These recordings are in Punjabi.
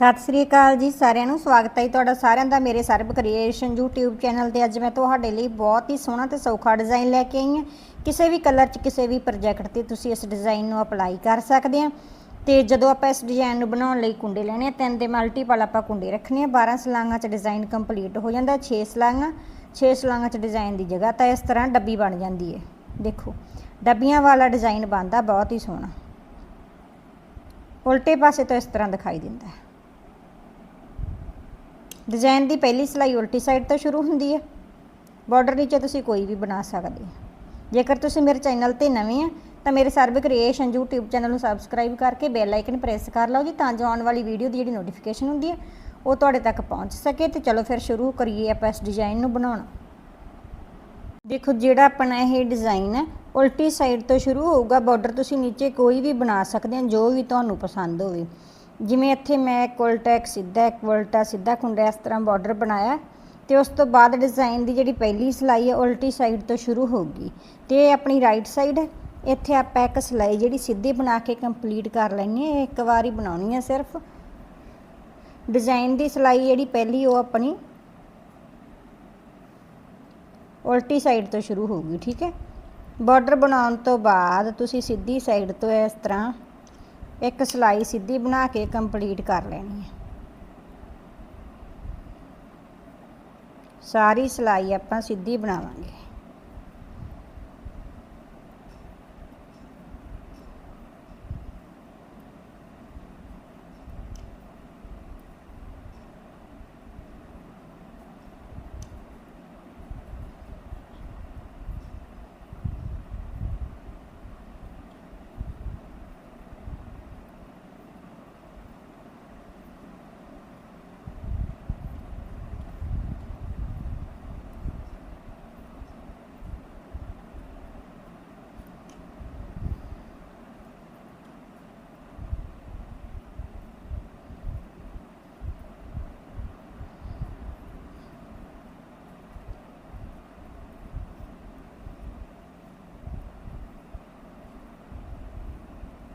ਸਤਿ ਸ੍ਰੀ ਅਕਾਲ ਜੀ ਸਾਰਿਆਂ ਨੂੰ, ਸਵਾਗਤ ਹੈ ਜੀ ਤੁਹਾਡਾ ਸਾਰਿਆਂ ਦਾ ਮੇਰੇ ਸਰਬ ਕ੍ਰੀਏਸ਼ਨ YouTube ਚੈਨਲ ਤੇ। ਅੱਜ ਮੈਂ ਤੁਹਾਡੇ ਲਈ ਬਹੁਤ ਹੀ ਸੋਹਣਾ ਤੇ ਸੌਖਾ ਡਿਜ਼ਾਈਨ ਲੈ ਕੇ ਆਈ ਹਾਂ। ਕਿਸੇ ਵੀ ਕਲਰ 'ਚ, ਕਿਸੇ ਵੀ ਪ੍ਰੋਜੈਕਟ ਤੇ ਤੁਸੀਂ ਇਸ ਡਿਜ਼ਾਈਨ ਨੂੰ ਅਪਲਾਈ ਕਰ ਸਕਦੇ ਆ। ਤੇ ਜਦੋਂ ਆਪਾਂ ਇਸ ਡਿਜ਼ਾਈਨ ਨੂੰ ਬਣਾਉਣ ਲਈ ਕੁੰਡੇ ਲੈਣੇ ਆ, ਤਿੰਨ ਦੇ ਮਲਟੀਪਲ ਆਪਾਂ ਕੁੰਡੇ ਰੱਖਣੇ ਆ। 12 ਸਲਾਂਗਾਂ 'ਚ ਡਿਜ਼ਾਈਨ ਕੰਪਲੀਟ ਹੋ ਜਾਂਦਾ 6 ਸਲਾਂਗਾਂ 6 ਸਲਾਂਗਾਂ 'ਚ ਡਿਜ਼ਾਈਨ ਦੀ ਜਗ੍ਹਾ ਤਾਂ ਇਸ ਤਰ੍ਹਾਂ ਡੱਬੀ ਬਣ ਜਾਂਦੀ ਹੈ। ਦੇਖੋ, ਡੱਬੀਆਂ ਵਾਲਾ ਡਿਜ਼ਾਈਨ ਬਣਦਾ ਬਹੁਤ ਹੀ ਸੋਹਣਾ। ਉਲਟੇ ਪਾਸੇ ਤੋਂ ਇਸ ਤਰ੍ਹਾਂ ਦਿਖਾਈ ਦਿੰਦਾ ਹੈ। ਡਿਜ਼ਾਈਨ ਦੀ ਪਹਿਲੀ ਸਿਲਾਈ ਉਲਟੀ ਸਾਈਡ ਤੋਂ ਸ਼ੁਰੂ ਹੁੰਦੀ ਹੈ। ਬਾਰਡਰ ਨੀਚੇ ਤੁਸੀਂ ਕੋਈ ਵੀ ਬਣਾ ਸਕਦੇ ਹੋ। ਜੇਕਰ ਤੁਸੀਂ ਮੇਰੇ ਚੈਨਲ ਤੇ ਨਵੇਂ ਆ, ਤਾਂ ਮੇਰੇ ਸਰਬ ਕ੍ਰੀਏਸ਼ਨ YouTube ਚੈਨਲ ਨੂੰ ਸਬਸਕ੍ਰਾਈਬ ਕਰਕੇ ਬੈਲ ਆਈਕਨ ਪ੍ਰੈਸ ਕਰ ਲਓ ਜੀ, ਤਾਂ ਜੋ ਆਉਣ ਵਾਲੀ ਵੀਡੀਓ ਦੀ ਜਿਹੜੀ ਨੋਟੀਫਿਕੇਸ਼ਨ ਹੁੰਦੀ ਹੈ, ਉਹ ਤੁਹਾਡੇ ਤੱਕ ਪਹੁੰਚ ਸਕੇ। ਤੇ ਚਲੋ ਫਿਰ ਸ਼ੁਰੂ ਕਰੀਏ ਆਪਾਂ ਇਸ ਡਿਜ਼ਾਈਨ ਨੂੰ ਬਣਾਉਣਾ। ਦੇਖੋ, ਜਿਹੜਾ ਆਪਣਾ ਇਹ ਡਿਜ਼ਾਈਨ ਹੈ, ਉਲਟੀ ਸਾਈਡ ਤੋਂ ਸ਼ੁਰੂ ਹੋਊਗਾ ਬਾਰਡਰ ਤੁਸੀਂ ਨੀਚੇ ਕੋਈ ਵੀ ਬਣਾ ਸਕਦੇ ਹੋ, ਜੋ ਵੀ ਤੁਹਾਨੂੰ ਪਸੰਦ ਹੋਵੇ। ਜਿਵੇਂ ਇੱਥੇ ਮੈਂ ਇੱਕ ਉਲਟਾ ਇੱਕ ਸਿੱਧਾ, ਇੱਕ ਉਲਟਾ ਸਿੱਧਾ ਕੁੰਡਾ ਇਸ ਤਰ੍ਹਾਂ ਬਾਰਡਰ ਬਣਾਇਆ ਤੇ ਉਸ ਤੋਂ ਬਾਅਦ ਡਿਜ਼ਾਈਨ ਦੀ ਜਿਹੜੀ ਪਹਿਲੀ ਸਿਲਾਈ ਹੈ ਉਲਟੀ ਸਾਈਡ ਤੋਂ ਸ਼ੁਰੂ ਹੋਊਗੀ ਤੇ ਇਹ ਆਪਣੀ ਰਾਈਟ ਸਾਈਡ ਹੈ। ਇੱਥੇ ਆਪਾਂ ਇੱਕ ਸਿਲਾਈ ਜਿਹੜੀ ਸਿੱਧੀ ਬਣਾ ਕੇ ਕੰਪਲੀਟ ਕਰ ਲੈਣੀ ਹੈ ਇੱਕ ਵਾਰੀ ਬਣਾਉਣੀ ਹੈ ਸਿਰਫ। ਡਿਜ਼ਾਈਨ ਦੀ ਸਿਲਾਈ ਜਿਹੜੀ ਪਹਿਲੀ, ਉਹ ਆਪਣੀ ਉਲਟੀ ਸਾਈਡ ਤੋਂ ਸ਼ੁਰੂ ਹੋਊਗੀ ਠੀਕ ਹੈ। ਬਾਰਡਰ ਬਣਾਉਣ ਤੋਂ ਬਾਅਦ ਤੁਸੀਂ ਸਿੱਧੀ ਸਾਈਡ ਤੋਂ ਇਸ ਤਰ੍ਹਾਂ ਇੱਕ ਸਿਲਾਈ ਸਿੱਧੀ ਬਣਾ ਕੇ ਕੰਪਲੀਟ ਕਰ ਲੈਣੀ ਹੈ। ਸਾਰੀ ਸਿਲਾਈ ਆਪਾਂ ਸਿੱਧੀ ਬਣਾਵਾਂਗੇ।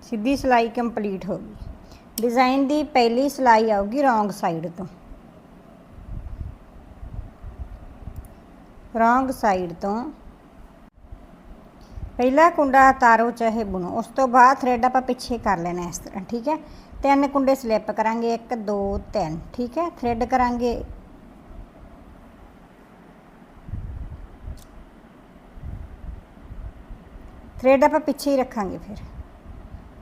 ਸਿੱਧੀ ਸਿਲਾਈ ਕੰਪਲੀਟ ਹੋ ਗਈ। ਡਿਜ਼ਾਈਨ ਦੀ ਪਹਿਲੀ ਸਿਲਾਈ ਆਊਗੀ ਰੋਂਗ ਸਾਈਡ ਤੋਂ। ਰੋਂਗ ਸਾਈਡ ਤੋਂ ਪਹਿਲਾ ਕੁੰਡਾ ਤਾਰੋ ਚਾਹੇ ਬੁਣੋ, ਉਸ ਤੋਂ ਬਾਅਦ ਥਰੈਡ ਆਪਾਂ ਪਿੱਛੇ ਕਰ ਲੈਣਾ ਇਸ ਤਰ੍ਹਾਂ, ਠੀਕ ਹੈ? ਤਿੰਨ ਕੁੰਡੇ ਸਲਿੱਪ ਕਰਾਂਗੇ 1 2 3 ਠੀਕ ਹੈ? ਥਰੈਡ ਕਰਾਂਗੇ। ਥਰੈਡ ਆਪਾਂ ਪਿੱਛੇ ਹੀ ਰੱਖਾਂਗੇ ਫਿਰ।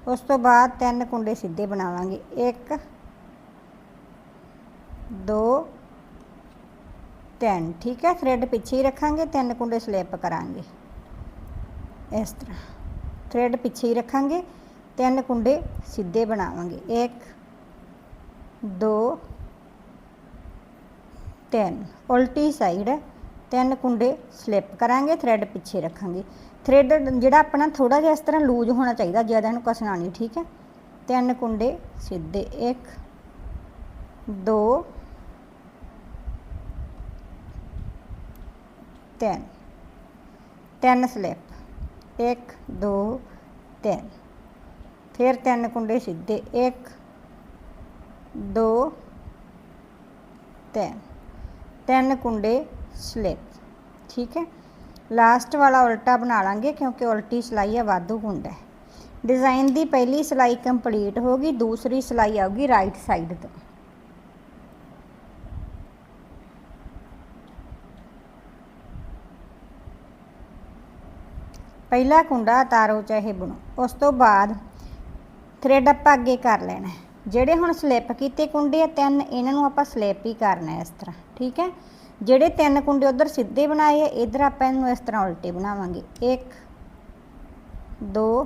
ਉਸ ਤੋਂ ਬਾਅਦ ਤਿੰਨ ਕੁੰਡੇ ਸਿੱਧੇ ਬਣਾਵਾਂਗੇ। 1 2 3 ਠੀਕ ਹੈ? ਥ੍ਰੈਡ ਪਿੱਛੇ ਹੀ ਰੱਖਾਂਗੇ, ਤਿੰਨ ਕੁੰਡੇ ਸਲਿੱਪ ਕਰਾਂਗੇ। ਇਸ ਤਰ੍ਹਾਂ। ਥ੍ਰੈਡ ਪਿੱਛੇ ਹੀ ਰੱਖਾਂਗੇ, ਤਿੰਨ ਕੁੰਡੇ ਸਿੱਧੇ ਬਣਾਵਾਂਗੇ। 1 2 3 ਉਲਟੀ ਸਾਈਡ ਤਿੰਨ ਕੁੰਡੇ ਸਲਿੱਪ ਕਰਾਂਗੇ ਥ੍ਰੈਡ ਪਿੱਛੇ ਰੱਖਾਂਗੇ। ਥ੍ਰੈਡ ਜਿਹੜਾ ਆਪਣਾ ਥੋੜਾ ਜਿਹਾ ਇਸ ਤਰ੍ਹਾਂ ਲੂਜ਼ ਹੋਣਾ ਚਾਹੀਦਾ, ਜ਼ਿਆਦਾ ਇਹਨੂੰ ਕਸਣਾ ਨਹੀਂ, ਠੀਕ ਹੈ? ਤਿੰਨ ਕੁੰਡੇ ਸਿੱਧੇ 1 2 3 ਤਿੰਨ ਸਲਿੱਪ 1 2 3 ਫਿਰ ਤਿੰਨ ਕੁੰਡੇ ਸਿੱਧੇ 1 2 3 ਤਿੰਨ ਕੁੰਡੇ ਸਲਿੱਪ ਠੀਕ ਹੈ? ਲਾਸਟ ਵਾਲਾ ਉਲਟਾ ਬਣਾ ਲਾਂਗੇ ਕਿਉਂਕਿ ਉਲਟੀ ਸਿਲਾਈ ਹੈ ਵਾਧੂ ਹੁੰਦਾ ਹੈ। ਡਿਜ਼ਾਈਨ ਦੀ ਪਹਿਲੀ ਸਿਲਾਈ ਕੰਪਲੀਟ ਹੋ ਗਈ, ਦੂਸਰੀ ਸਿਲਾਈ ਆਊਗੀ ਰਾਈਟ ਸਾਈਡ ਤੋਂ। ਪਹਿਲਾ ਕੁੰਡਾ ਤਾਰੋ ਚਾਹੇ ਬਣੋ, ਉਸ ਤੋਂ ਬਾਅਦ ਥ੍ਰੈਡ ਆਪਾਂ ਅੱਗੇ ਕਰ ਲੈਣਾ ਜਿਹੜੇ ਹੁਣ ਸਲਿੱਪ ਕੀਤੇ ਕੁੰਡੇ ਆ, ਤਿੰਨ, ਇਹਨਾਂ ਨੂੰ ਆਪਾਂ ਸਲਿੱਪ ਹੀ ਕਰਨਾ ਇਸ ਤਰ੍ਹਾਂ, ਠੀਕ ਹੈ? ਜਿਹੜੇ ਤਿੰਨ ਕੁੰਡੇ ਉਧਰ ਸਿੱਧੇ ਬਣਾਏ ਆ, ਇਧਰ ਆਪਾਂ ਇਹਨੂੰ ਇਸ ਤਰ੍ਹਾਂ ਉਲਟੇ ਬਣਾਵਾਂਗੇ। 1 2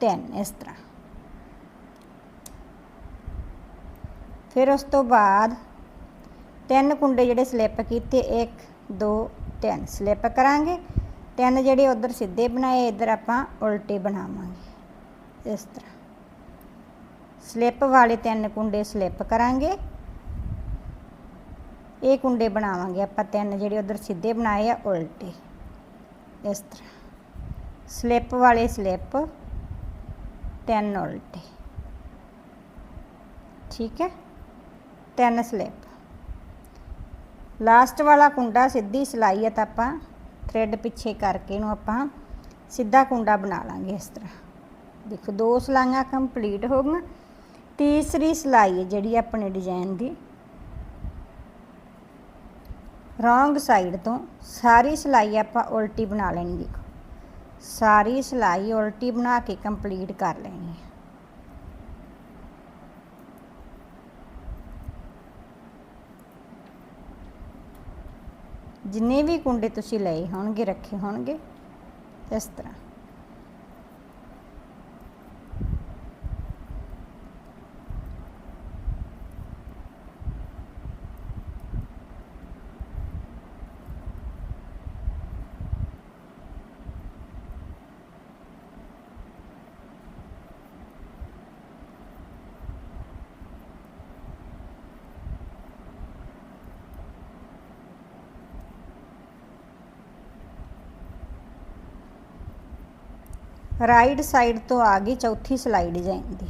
3 ਇਸ ਤਰ੍ਹਾਂ। ਫਿਰ ਉਸ ਤੋਂ ਬਾਅਦ ਤਿੰਨ ਕੁੰਡੇ ਜਿਹੜੇ ਸਲਿੱਪ ਕੀਤੇ 1 2 3 ਸਲਿੱਪ ਕਰਾਂਗੇ। ਤਿੰਨ ਜਿਹੜੇ ਉਧਰ ਸਿੱਧੇ ਬਣਾਏ, ਇਧਰ ਆਪਾਂ ਉਲਟੇ ਬਣਾਵਾਂਗੇ। ਇਸ ਤਰ੍ਹਾਂ। ਸਲਿੱਪ ਵਾਲੇ ਤਿੰਨ ਕੁੰਡੇ ਸਲਿੱਪ ਕਰਾਂਗੇ। ਇਹ ਕੁੰਡੇ ਬਣਾਵਾਂਗੇ ਆਪਾਂ ਤਿੰਨ ਜਿਹੜੇ ਉਧਰ ਸਿੱਧੇ ਬਣਾਏ ਆ, ਉਲਟੇ। ਇਸ ਤਰ੍ਹਾਂ। ਸਲਿੱਪ ਵਾਲੇ ਸਲਿੱਪ, ਤਿੰਨ ਉਲਟੇ। ਠੀਕ ਹੈ? ਤਿੰਨ ਸਲਿੱਪ। ਲਾਸਟ ਵਾਲਾ ਕੁੰਡਾ ਸਿੱਧੀ ਸਿਲਾਈ ਹੈ ਤਾਂ ਆਪਾਂ ਥ੍ਰੈਡ ਪਿੱਛੇ ਕਰਕੇ ਇਹਨੂੰ ਆਪਾਂ ਸਿੱਧਾ ਕੁੰਡਾ ਬਣਾ ਲਾਂਗੇ ਇਸ ਤਰ੍ਹਾਂ। ਦੇਖੋ, ਦੋ ਸਲਾਈਆਂ ਕੰਪਲੀਟ ਹੋ ਗਈਆਂ। ਤੀਸਰੀ ਸਿਲਾਈ ਹੈ ਜਿਹੜੀ ਆਪਣੇ ਡਿਜ਼ਾਈਨ ਦੀ। ਰੋਂਗ ਸਾਈਡ ਤੋਂ ਸਾਰੀ ਸਿਲਾਈ ਆਪਾਂ ਉਲਟੀ ਬਣਾ ਲੈਣੀ ਦੇਖੋ। ਸਾਰੀ ਸਿਲਾਈ ਉਲਟੀ ਬਣਾ ਕੇ ਕੰਪਲੀਟ ਕਰ ਲੈਣੀ ਹੈ। ਜਿੰਨੇ ਵੀ ਕੁੰਡੇ ਤੁਸੀਂ ਲਏ ਹੋਣਗੇ, ਰੱਖੇ ਹੋਣਗੇ, ਇਸ ਤਰ੍ਹਾਂ। ਰਾਈਟ ਸਾਈਡ ਤੋਂ ਆ ਗਈ ਚੌਥੀ ਸਿਲਾਈ ਡਿਜ਼ਾਈਨ ਦੀ।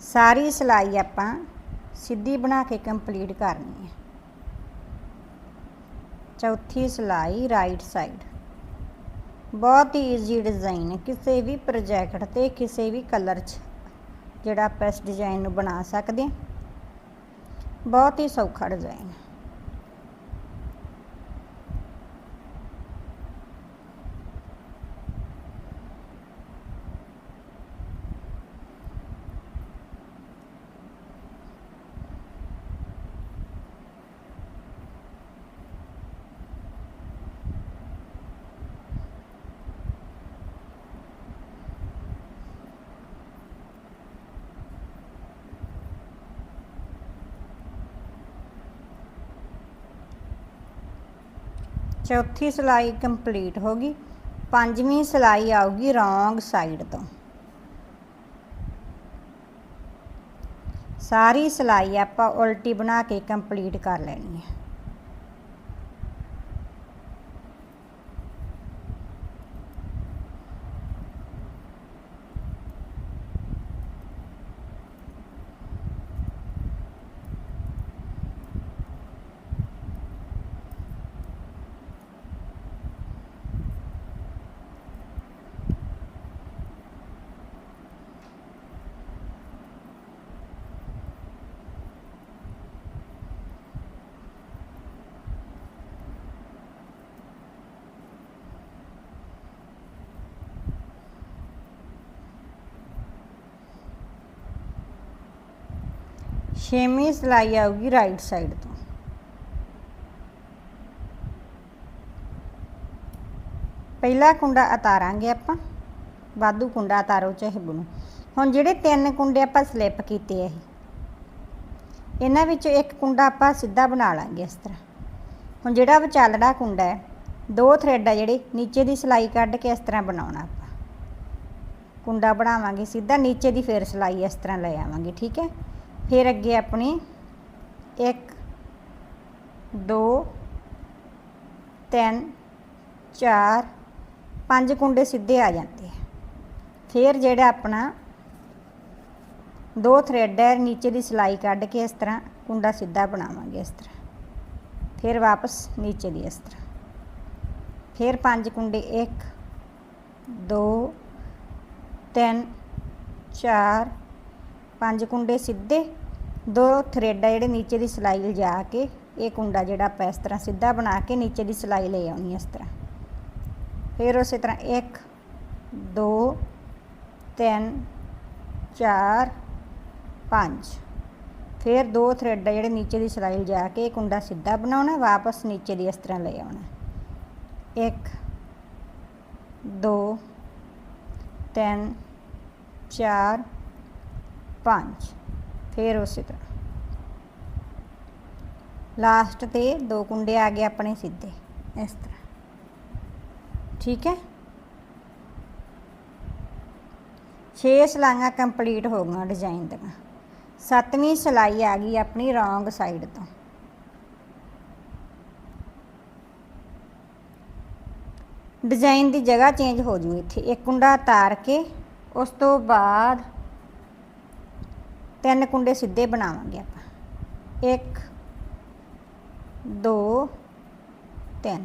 ਸਾਰੀ ਸਿਲਾਈ ਆਪਾਂ ਸਿੱਧੀ ਬਣਾ ਕੇ ਕੰਪਲੀਟ ਕਰਨੀ ਹੈ। ਚੌਥੀ ਸਿਲਾਈ ਰਾਈਟ ਸਾਈਡ। ਬਹੁਤ ਹੀ ਈਜ਼ੀ ਡਿਜ਼ਾਈਨ ਹੈ। ਕਿਸੇ ਵੀ ਪ੍ਰੋਜੈਕਟ ਤੇ ਕਿਸੇ ਵੀ ਕਲਰ 'ਚ ਜਿਹੜਾ ਆਪਾਂ ਇਸ ਡਿਜ਼ਾਈਨ ਨੂੰ ਬਣਾ ਸਕਦੇ ਹਾਂ। ਬਹੁਤ ਹੀ ਸੌਖਾ ਡਿਜ਼ਾਈਨ ਹੈ। ਚੌਥੀ ਸਿਲਾਈ ਕੰਪਲੀਟ ਹੋ ਗਈ। ਪੰਜਵੀਂ ਸਿਲਾਈ ਆਊਗੀ ਰੋਂਗ ਸਾਈਡ ਤੋਂ। ਸਾਰੀ ਸਿਲਾਈ ਆਪਾਂ ਉਲਟੀ ਬਣਾ ਕੇ ਕੰਪਲੀਟ ਕਰ ਲੈਣੀ ਹੈ। ਛੇਵੀਂ ਸਿਲਾਈ ਆਊਗੀ ਰਾਈਟ ਸਾਈਡ ਤੋਂ। ਪਹਿਲਾ ਕੁੰਡਾ ਉਤਾਰਾਂਗੇ ਆਪਾਂ, ਵਾਧੂ ਕੁੰਡਾ ਉਤਾਰੋ ਚਾਹੇ ਬੁਣੋ। ਹੁਣ ਜਿਹੜੇ ਤਿੰਨ ਕੁੰਡੇ ਆਪਾਂ ਸਲਿੱਪ ਕੀਤੇ ਆ ਇਹ, ਇਹਨਾਂ ਵਿੱਚੋਂ ਇੱਕ ਕੁੰਡਾ ਆਪਾਂ ਸਿੱਧਾ ਬਣਾ ਲਾਂਗੇ ਇਸ ਤਰ੍ਹਾਂ। ਹੁਣ ਜਿਹੜਾ ਵਿਚਾਲੜਾ ਕੁੰਡਾ ਹੈ, ਦੋ ਥ੍ਰੈਡ ਆ ਜਿਹੜੇ, ਨੀਚੇ ਦੀ ਸਿਲਾਈ ਕੱਢ ਕੇ ਇਸ ਤਰ੍ਹਾਂ ਬਣਾਉਣਾ ਆਪਾਂ। ਕੁੰਡਾ ਬਣਾਵਾਂਗੇ ਸਿੱਧਾ, ਨੀਚੇ ਦੀ ਫੇਰ ਸਿਲਾਈ ਇਸ ਤਰ੍ਹਾਂ ਲੈ ਆਵਾਂਗੇ, ਠੀਕ ਹੈ? ਫਿਰ ਅੱਗੇ ਆਪਣੀ 1 2 3 4 ਪੰਜ ਕੁੰਡੇ ਸਿੱਧੇ ਆ ਜਾਂਦੇ ਆ। ਫਿਰ ਜਿਹੜਾ ਆਪਣਾ ਦੋ ਥਰੈਡ ਹੈ, ਨੀਚੇ ਦੀ ਸਿਲਾਈ ਕੱਢ ਕੇ ਇਸ ਤਰ੍ਹਾਂ ਕੁੰਡਾ ਸਿੱਧਾ ਬਣਾਵਾਂਗੇ ਇਸ ਤਰ੍ਹਾਂ। ਫਿਰ ਵਾਪਸ ਨੀਚੇ ਦੀ ਇਸ ਤਰ੍ਹਾਂ। ਫਿਰ ਪੰਜ ਕੁੰਡੇ 1 2 3 4 ਪੰਜ ਕੁੰਡੇ ਸਿੱਧੇ ਦੋ ਥ੍ਰੈਡ ਆ ਜਿਹੜੇ ਨੀਚੇ ਦੀ ਸਿਲਾਈ ਲਿਜਾ ਕੇ, ਇਹ ਕੁੰਡਾ ਜਿਹੜਾ ਆਪਾਂ ਇਸ ਤਰ੍ਹਾਂ ਸਿੱਧਾ ਬਣਾ ਕੇ ਨੀਚੇ ਦੀ ਸਿਲਾਈ ਲੈ ਆਉਣੀ ਇਸ ਤਰ੍ਹਾਂ। ਫਿਰ ਉਸੇ ਤਰ੍ਹਾਂ 1 2 3 4 5 ਫਿਰ ਦੋ ਥ੍ਰੈਡ ਆ ਜਿਹੜੇ ਨੀਚੇ ਦੀ ਸਿਲਾਈ ਲਿਜਾ ਕੇ ਇਹ ਕੁੰਡਾ ਸਿੱਧਾ ਬਣਾਉਣਾ, ਵਾਪਸ ਨੀਚੇ ਦੀ ਇਸ ਤਰ੍ਹਾਂ ਲੈ ਆਉਣਾ। 1 2 3 4 5 ਫਿਰ ਉਸੇ ਤਰ੍ਹਾਂ। ਲਾਸਟ ਤੇ ਦੋ ਕੁੰਡੇ ਆ ਗਏ ਆਪਣੇ ਸਿੱਧੇ, ਇਸ ਤਰ੍ਹਾਂ। ਠੀਕ ਹੈ? 6 ਸਲਾਈਆਂ ਕੰਪਲੀਟ ਹੋ ਗਈਆਂ ਡਿਜ਼ਾਈਨ ਦੀਆਂ। ਸੱਤਵੀਂ ਸਲਾਈ ਆ ਗਈ ਆਪਣੀ ਰੋਂਗ ਸਾਈਡ ਤੋਂ। ਡਿਜ਼ਾਈਨ ਦੀ ਜਗ੍ਹਾ ਚੇਂਜ ਹੋ ਜੂ ਇੱਥੇ। ਇੱਕ ਕੁੰਡਾ ਤਾਰ ਕੇ, ਉਸ ਤੋਂ ਬਾਅਦ ਤਿੰਨ ਕੁੰਡੇ ਸਿੱਧੇ ਬਣਾਵਾਂਗੇ ਆਪਾਂ। 1 2 3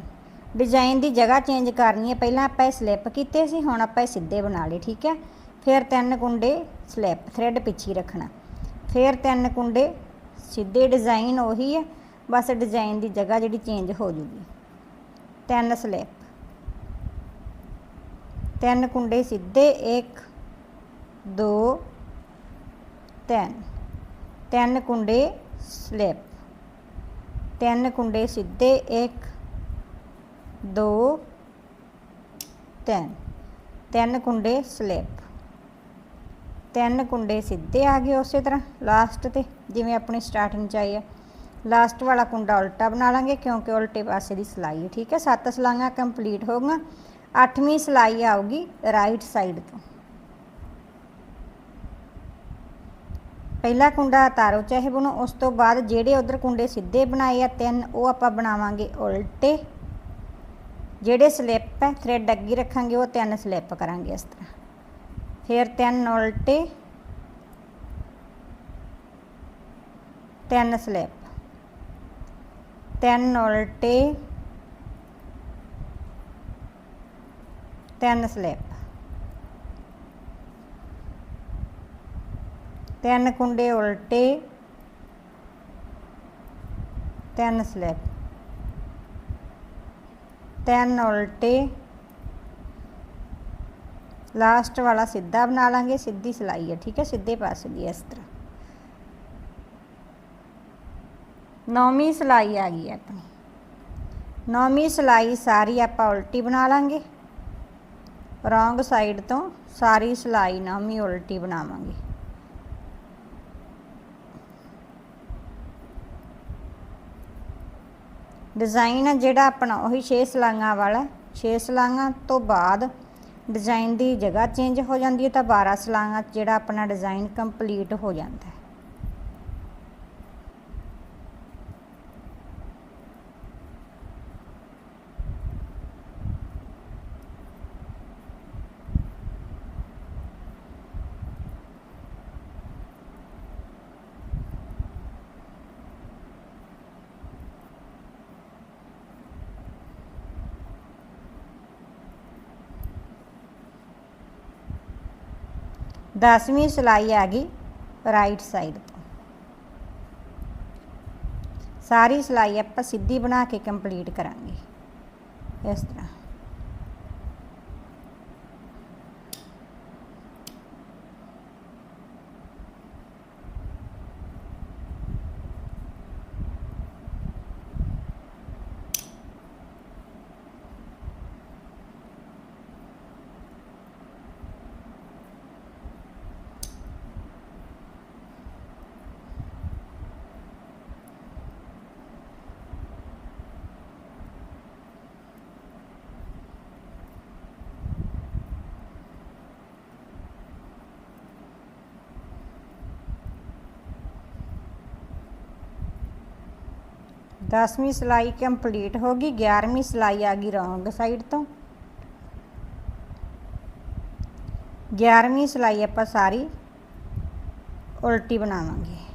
ਡਿਜ਼ਾਈਨ ਦੀ ਜਗ੍ਹਾ ਚੇਂਜ ਕਰਨੀ ਹੈ। ਪਹਿਲਾਂ ਆਪਾਂ ਇਹ ਸਲਿੱਪ ਕੀਤੇ ਸੀ, ਹੁਣ ਆਪਾਂ ਇਹ ਸਿੱਧੇ ਬਣਾ ਲਏ, ਠੀਕ ਹੈ? ਫਿਰ ਤਿੰਨ ਕੁੰਡੇ ਸਲਿੱਪ ਥ੍ਰੈਡ ਪਿੱਛੇ ਰੱਖਣਾ। ਫਿਰ ਤਿੰਨ ਕੁੰਡੇ ਸਿੱਧੇ ਡਿਜ਼ਾਈਨ ਉਹੀ ਹੈ, ਬਸ ਡਿਜ਼ਾਈਨ ਦੀ ਜਗ੍ਹਾ ਜਿਹੜੀ ਚੇਂਜ ਹੋ ਜੂਗੀ। ਤਿੰਨ ਸਲਿੱਪ। ਤਿੰਨ ਕੁੰਡੇ ਸਿੱਧੇ 1 2 3 ਤਿੰਨ ਕੁੰਡੇ ਸਲਿੱਪ ਤਿੰਨ ਕੁੰਡੇ ਸਿੱਧੇ 1 2 3 ਤਿੰਨ ਕੁੰਡੇ ਸਲਿੱਪ ਤਿੰਨ ਕੁੰਡੇ ਸਿੱਧੇ ਆ ਗਏ ਉਸੇ ਤਰ੍ਹਾਂ ਲਾਸਟ ਤੇ ਜਿਵੇਂ ਆਪਣੀ ਸਟਾਰਟਿੰਗ ਚ ਆਈ ਹੈ ਲਾਸਟ ਵਾਲਾ ਕੁੰਡਾ ਉਲਟਾ ਬਣਾ ਲਾਂਗੇ ਕਿਉਂਕਿ ਉਲਟੇ ਪਾਸੇ ਦੀ ਸਲਾਈ ਹੈ ਠੀਕ ਹੈ ਸੱਤ ਸਲਾਈਆਂ ਕੰਪਲੀਟ ਹੋ ਗਈਆਂ ਅੱਠਵੀਂ ਸਲਾਈ ਆਊਗੀ ਰਾਈਟ ਸਾਈਡ ਤੋਂ ਪਹਿਲਾ ਕੁੰਡਾ ਤਾਰੋ ਚਾਹੇ ਬਣੋ, ਉਸ ਤੋਂ ਬਾਅਦ ਜਿਹੜੇ ਉਧਰ ਕੁੰਡੇ ਸਿੱਧੇ ਬਣਾਏ ਆ, ਤਿੰਨ, ਉਹ ਆਪਾਂ ਬਣਾਵਾਂਗੇ ਉਲਟੇ। ਜਿਹੜੇ ਸਲਿੱਪ ਹੈ ਥ੍ਰੈਡ ਅੱਗੇ ਰੱਖਾਂਗੇ, ਉਹ ਤਿੰਨ ਸਲਿੱਪ ਕਰਾਂਗੇ ਇਸ ਤਰ੍ਹਾਂ। ਫਿਰ ਤਿੰਨ ਉਲਟੇ, ਤਿੰਨ ਸਲਿੱਪ। ਤਿੰਨ ਉਲਟੇ, ਤਿੰਨ ਸਲਿੱਪ। ਤਿੰਨ ਕੁੰਡੇ ਉਲਟੇ, ਤਿੰਨ ਸਲਿੱਪ, ਤਿੰਨ ਉਲਟੇ, ਲਾਸਟ ਵਾਲਾ ਸਿੱਧਾ ਬਣਾ ਲਾਂਗੇ, ਸਿੱਧੀ ਸਲਾਈ ਹੈ, ਠੀਕ ਹੈ, ਸਿੱਧੇ ਪਾਸੇ ਦੀ ਇਸ ਤਰ੍ਹਾਂ। ਨੌਵੀਂ ਸਲਾਈ ਆ ਗਈ ਹੈ ਆਪਣੀ। ਨੌਵੀਂ ਸਲਾਈ ਸਾਰੀ ਆਪਾਂ ਉਲਟੀ ਬਣਾ ਲਾਂਗੇ। ਰੋਂਗ ਸਾਈਡ ਤੋਂ ਸਾਰੀ ਸਲਾਈ ਨੌਵੀਂ ਉਲਟੀ ਬਣਾਵਾਂਗੇ। ਡਿਜ਼ਾਈਨ ਹੈ ਜਿਹੜਾ ਆਪਣਾ ਉਹੀ 6 ਸਲਾਈਆਂ ਵਾਲਾ 6 ਸਲਾਈਆਂ ਤੋਂ ਬਾਅਦ ਡਿਜ਼ਾਈਨ ਦੀ ਜਗ੍ਹਾ ਚੇਂਜ ਹੋ ਜਾਂਦੀ ਹੈ ਤਾਂ 12 ਸਲਾਈਆਂ 'ਚ ਜਿਹੜਾ ਆਪਣਾ ਡਿਜ਼ਾਈਨ ਕੰਪਲੀਟ ਹੋ ਜਾਂਦਾ ਹੈ। ਦਸਵੀਂ ਸਿਲਾਈ ਆ ਗਈ ਰਾਈਟ ਸਾਈਡ ਤੋਂ। ਸਾਰੀ ਸਿਲਾਈ ਆਪਾਂ ਸਿੱਧੀ ਬਣਾ ਕੇ ਕੰਪਲੀਟ ਕਰਾਂਗੇ। ਇਸ ਤਰ੍ਹਾਂ ਦਸਵੀਂ ਸਲਾਈ ਕੰਪਲੀਟ ਹੋ ਗਈ 11ਵੀਂ ਸਲਾਈ ਆ ਗਈ ਰੌਂਗ ਸਾਈਡ ਤੋਂ। 11ਵੀਂ ਸਲਾਈ ਆਪਾਂ ਸਾਰੀ ਉਲਟੀ ਬਣਾਵਾਂਗੇ।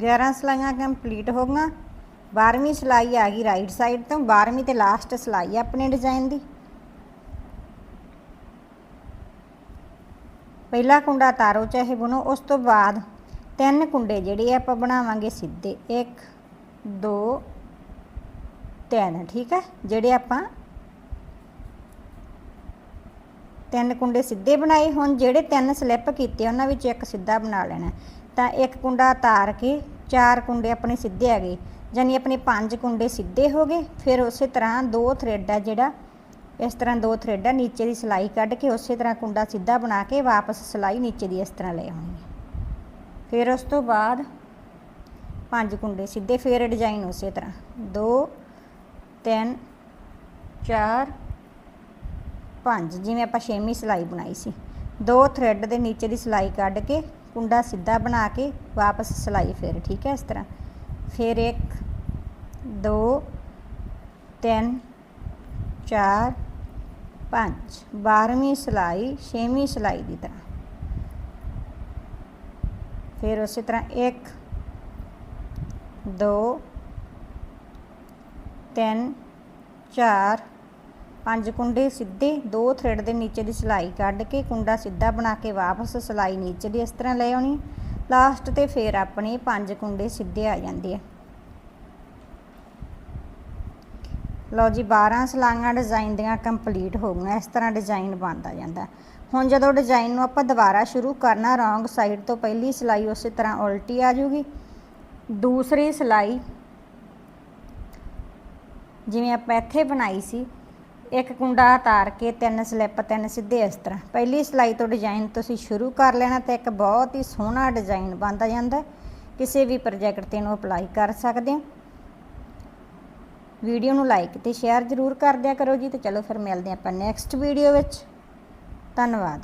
ਗਿਆਰਾਂ ਸਲਾਈਆਂ ਕੰਪਲੀਟ ਹੋ ਗਈਆਂ। 12ਵੀਂ ਸਲਾਈ ਆ ਗਈ ਰਾਈਟ ਸਾਈਡ ਤੋਂ। 12ਵੀਂ ਤੇ ਲਾਸਟ ਸਲਾਈ ਆ ਆਪਣੇ ਡਿਜ਼ਾਈਨ ਦੀ। ਪਹਿਲਾ ਕੁੰਡਾ ਤਾਰੋ ਚਾਹੇ ਬੁਣੋ, ਉਸ ਤੋਂ ਬਾਅਦ ਤਿੰਨ ਕੁੰਡੇ ਜਿਹੜੇ ਆਪਾਂ ਬਣਾਵਾਂਗੇ ਸਿੱਧੇ। 1 2 3 ਠੀਕ ਹੈ? ਜਿਹੜੇ ਆਪਾਂ ਤਿੰਨ ਕੁੰਡੇ ਸਿੱਧੇ ਬਣਾਏ ਹੁਣ, ਜਿਹੜੇ ਤਿੰਨ ਸਲਿੱਪ ਕੀਤੇ, ਉਹਨਾਂ ਵਿੱਚ ਇੱਕ ਸਿੱਧਾ ਬਣਾ ਲੈਣਾ। ਤਾਂ ਇੱਕ ਕੁੰਡਾ ਤਾਰ ਕੇ ਚਾਰ ਕੁੰਡੇ ਆਪਣੇ ਸਿੱਧੇ ਆ ਗਏ ਯਾਨੀ ਆਪਣੇ ਪੰਜ ਕੁੰਡੇ ਸਿੱਧੇ ਹੋ ਗਏ, ਫਿਰ ਉਸੇ ਤਰ੍ਹਾਂ ਦੋ ਥਰੈਡ ਆ ਜਿਹੜਾ, ਇਸ ਤਰ੍ਹਾਂ ਦੋ ਥ੍ਰੈਡ ਆ, ਨੀਚੇ ਦੀ ਸਿਲਾਈ ਕੱਢ ਕੇ ਉਸੇ ਤਰ੍ਹਾਂ ਕੁੰਡਾ ਸਿੱਧਾ ਬਣਾ ਕੇ ਵਾਪਸ ਸਿਲਾਈ ਨੀਚੇ ਦੀ ਇਸ ਤਰ੍ਹਾਂ ਲੈ ਆਉਣੀ ਫਿਰ ਉਸ ਤੋਂ ਬਾਅਦ ਪੰਜ ਕੁੰਡੇ ਸਿੱਧੇ, ਫਿਰ ਡਿਜ਼ਾਈਨ ਉਸੇ ਤਰ੍ਹਾਂ। 2 3 4 5 ਜਿਵੇਂ ਆਪਾਂ ਛੇਵੀਂ ਸਿਲਾਈ ਬਣਾਈ ਸੀ। ਦੋ ਥਰੈਡ ਦੇ ਨੀਚੇ ਦੀ ਸਿਲਾਈ ਕੱਢ ਕੇ ਕੁੰਡਾ ਸਿੱਧਾ ਬਣਾ ਕੇ ਵਾਪਸ ਸਿਲਾਈ ਫਿਰ, ਠੀਕ ਹੈ ਇਸ ਤਰ੍ਹਾਂ। ਫਿਰ 1 2 3 4 5 12ਵੀਂ ਸਿਲਾਈ 6ਵੀਂ ਸਿਲਾਈ ਦੀ ਤਰ੍ਹਾਂ। ਫਿਰ ਉਸੇ ਤਰ੍ਹਾਂ 1 2 3 4 ਪੰਜ ਕੁੰਡੇ ਸਿੱਧੇ, ਦੋ ਥ੍ਰੈਡ ਦੇ ਨੀਚੇ ਦੀ ਸਿਲਾਈ ਕੱਢ ਕੇ ਕੁੰਡਾ ਸਿੱਧਾ ਬਣਾ ਕੇ ਵਾਪਸ ਸਿਲਾਈ ਨੀਚੇ ਦੀ ਇਸ ਤਰ੍ਹਾਂ ਲੈ ਆਉਣੀ। ਲਾਸਟ ਤੇ ਫਿਰ ਆਪਣੇ ਪੰਜ ਕੁੰਡੇ ਸਿੱਧੇ ਆ ਜਾਂਦੇ ਆ। ਲਓ ਜੀ 12 ਸਲਾਈਆਂ ਡਿਜ਼ਾਈਨ ਦੀਆਂ ਕੰਪਲੀਟ ਹੋ ਗਈਆਂ, ਇਸ ਤਰ੍ਹਾਂ ਡਿਜ਼ਾਈਨ ਬਣਦਾ ਜਾਂਦਾ। ਹੁਣ ਜਦੋਂ ਡਿਜ਼ਾਈਨ ਨੂੰ ਆਪਾਂ ਦੁਬਾਰਾ ਸ਼ੁਰੂ ਕਰਨਾ, ਰੋਂਗ ਸਾਈਡ ਤੋਂ ਪਹਿਲੀ ਸਿਲਾਈ ਉਸੇ ਤਰ੍ਹਾਂ ਉਲਟੀ ਆ ਜੂਗੀ। ਦੂਸਰੀ ਸਿਲਾਈ ਜਿਵੇਂ ਆਪਾਂ ਇੱਥੇ ਬਣਾਈ ਸੀ ਇੱਕ ਕੁੰਡਾ ਉਤਾਰ ਕੇ ਤਿੰਨ ਸਲਿੱਪ, ਤਿੰਨ ਸਿੱਧੇ ਇਸ ਤਰ੍ਹਾਂ ਪਹਿਲੀ ਸਿਲਾਈ ਤੋਂ ਡਿਜ਼ਾਈਨ ਤੁਸੀਂ ਸ਼ੁਰੂ ਕਰ ਲੈਣਾ ਤੇ ਇੱਕ ਬਹੁਤ ਹੀ ਸੋਹਣਾ ਡਿਜ਼ਾਈਨ ਬਣਦਾ ਜਾਂਦਾ। ਕਿਸੇ ਵੀ ਪ੍ਰੋਜੈਕਟ ਤੇ ਇਹਨੂੰ ਅਪਲਾਈ ਕਰ ਸਕਦੇ ਹੋ। ਵੀਡੀਓ ਨੂੰ ਲਾਈਕ ਤੇ ਸ਼ੇਅਰ ਜ਼ਰੂਰ ਕਰ ਦਿਆ ਕਰੋ ਜੀ ਤੇ ਚਲੋ ਫਿਰ ਮਿਲਦੇ ਆਪਾਂ ਨੈਕਸਟ ਵੀਡੀਓ ਵਿੱਚ। ਧੰਨਵਾਦ।